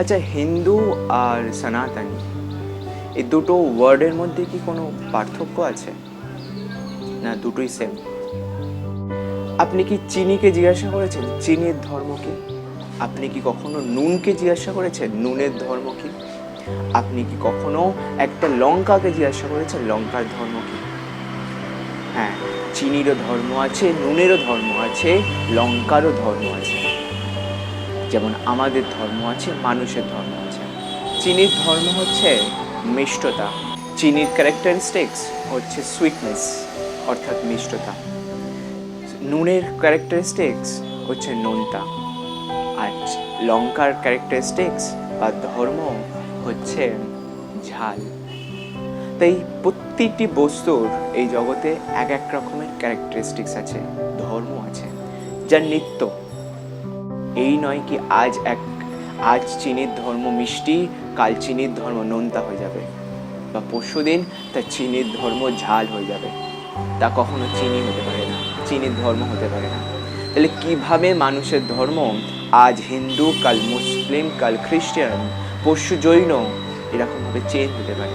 আচ্ছা হিন্দু আর সনাতনী, এই দুটো ওয়ার্ডের মধ্যে কি কোনো পার্থক্য আছে? না, দুটোই সেম আপনি কি চিনিকে জিজ্ঞাসা করেছেন? চিনির ধর্ম কি? আপনি কি কখনো নুনকে জিজ্ঞাসা করেছেন? নুনের ধর্ম কি? আপনি কি কখনো একটা লঙ্কাকে জিজ্ঞাসা করেছেন? লঙ্কার ধর্ম কি? হ্যাঁ চিনিরও ধর্ম আছে, নুনেরও ধর্ম আছে, লঙ্কারও ধর্ম আছে। যেমন আমাদের ধর্ম আছে, মানুষের ধর্ম আছে। চিনির ধর্ম হচ্ছে মিষ্টতা। চিনির ক্যারেক্টারিস্টিক্স হচ্ছে সুইটনেস অর্থাৎ মিষ্টতা। নুনের ক্যারেক্টারিস্টিক্স হচ্ছে নোনতা। আর লঙ্কার ক্যারেক্টারিস্টিক্স বা ধর্ম হচ্ছে ঝাল। তাই প্রত্যেকটি বস্তুর এই জগতে এক এক রকমের ক্যারেক্টারিস্টিক্স আছে, ধর্ম আছে, যা নিত্য। এই নয় কি আজ এক, আজ চিনির ধর্ম মিষ্টি, কাল চিনির ধর্ম নোনতা হয়ে যাবে। বা পরশু দিন তা চিনির ধর্ম ঝাল হয়ে যাবে। তা কখনো চিনি হতে পারে না, চিনির ধর্ম হতে পারে না। তাহলে কীভাবে মানুষের ধর্ম? আজ হিন্দু, কাল মুসলিম, কাল খ্রিস্টান, পরশু জৈন, এরকমভাবে চেঞ্জ হতে পারে।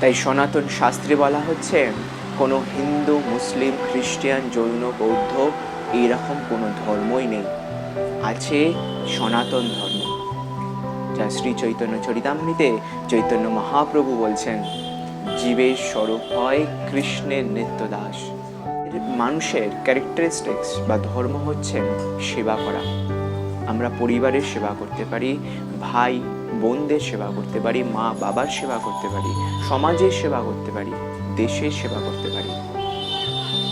তাই সনাতন শাস্ত্রে বলা হচ্ছে, কোনো হিন্দু, মুসলিম, খ্রিস্টান, জৈন, বৌদ্ধ, এইরকম কোনো ধর্মই নেই। আছে সনাতন ধর্ম, যা শ্রী চৈতন্য চরিতামৃতে চৈতন্য মহাপ্রভু বলছেন, জীবের স্বরূপ হয় কৃষ্ণের নিত্য দাস মানুষের ক্যারেক্টারিস্টিক্স বা ধর্ম হচ্ছে সেবা করা। আমরা পরিবারের সেবা করতে পারি, ভাই বোনদের সেবা করতে পারি, মা বাবার সেবা করতে পারি, সমাজের সেবা করতে পারি, দেশের সেবা করতে পারি।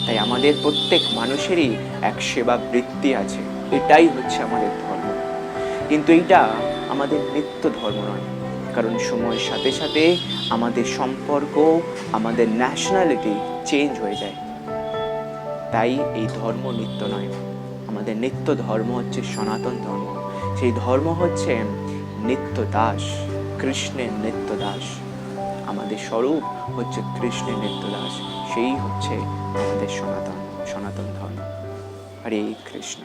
তাই আমাদের প্রত্যেক মানুষেরই এক সেবা বৃত্তি আছে। এটাই হচ্ছে আমাদের ধর্ম। কিন্তু এইটা আমাদের নিত্য ধর্ম নয়। কারণ সময়ের সাথে সাথে আমাদের সম্পর্ক, আমাদের ন্যাশনালিটি চেঞ্জ হয়ে যায়। তাই এই ধর্ম নিত্য নয়। আমাদের নিত্য ধর্ম হচ্ছে সনাতন ধর্ম। সেই ধর্ম হচ্ছে নিত্য দাস, কৃষ্ণের নিত্য দাস। আমাদের স্বরূপ হচ্ছে কৃষ্ণের নিত্য দাস। সেই হচ্ছে আমাদের সনাতন সনাতন ধর্ম। হরে কৃষ্ণ।